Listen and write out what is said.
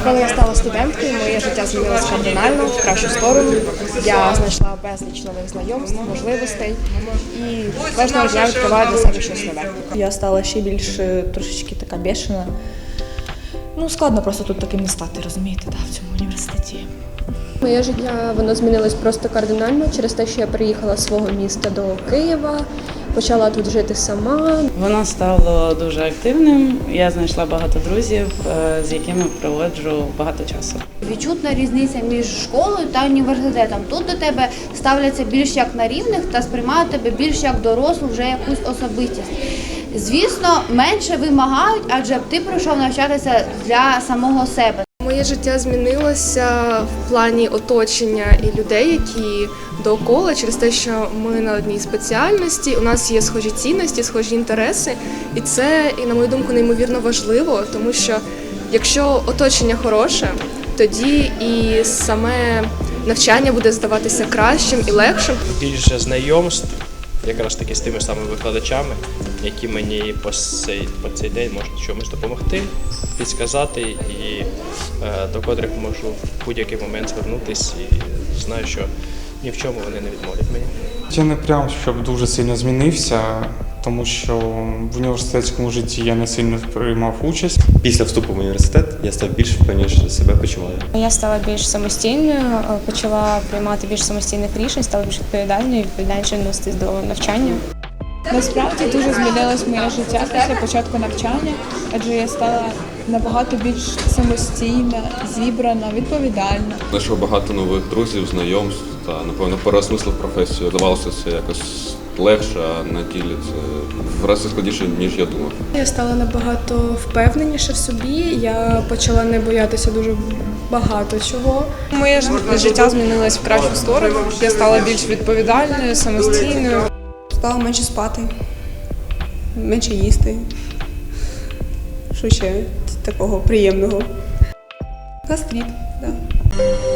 стала студенткою, моє життя змінилося кардинально в кращу сторону. Я знайшла безліч нових знайомств, можливостей і кожного дня відкриваю для себе щось нове. Я стала ще більш е, трошечки така бешена. Ну, складно просто тут таким не стати, розумієте, да, в цьому університеті. Моє життя воно змінилось просто кардинально через те, що я приїхала з свого міста до Києва, почала тут жити сама. Воно стало дуже активним. Я знайшла багато друзів, е, з якими проводжу багато часу. Відчутна різниця між школою та університетом. Тут до тебе ставляться більш як на рівних та сприймають тебе більш як дорослу, вже якусь особистість. Звісно, менше вимагають, адже ти пройшов навчатися для самого себе. Моє життя змінилося в плані оточення і людей, які довкола, через те, що ми на одній спеціальності, у нас є схожі цінності, схожі інтереси, і це, і на мою думку, неймовірно важливо, тому що якщо оточення хороше, тоді і саме навчання буде здаватися кращим і легшим. більше знайомств, якраз таки з тими самими викладачами, які мені по цей, по цей день можуть чомусь допомогти, підсказати, і е, до котрих можу в будь-який момент звернутися і знаю, що ні в чому вони не відмовлять мені. Я не прям щоб дуже сильно змінився, тому що в університетському житті я не сильно приймав участь. Після вступу в університет я став більш впевненіше себе почуваю. Я стала більш самостійною, почала приймати більш самостійних рішень, стала більш відповідальною, відповідальніше відноситись до навчання. Насправді дуже змінилось моє життя після початку навчання, адже я стала набагато більш самостійна, зібрана, відповідальна. Знайшов багато нових друзів, знайомств та, напевно, переосмислив професію. Здавалося, це якось легше, а на ділі це в рази складніше, ніж я думав. Я стала набагато впевненіше в собі. Я почала не боятися дуже багато чого. Моє життя змінилось в кращу сторону. Я стала більш відповідальною, самостійною. Стала менше спати, менше їсти. Що ще такого приємного? Гастріт, так. Да.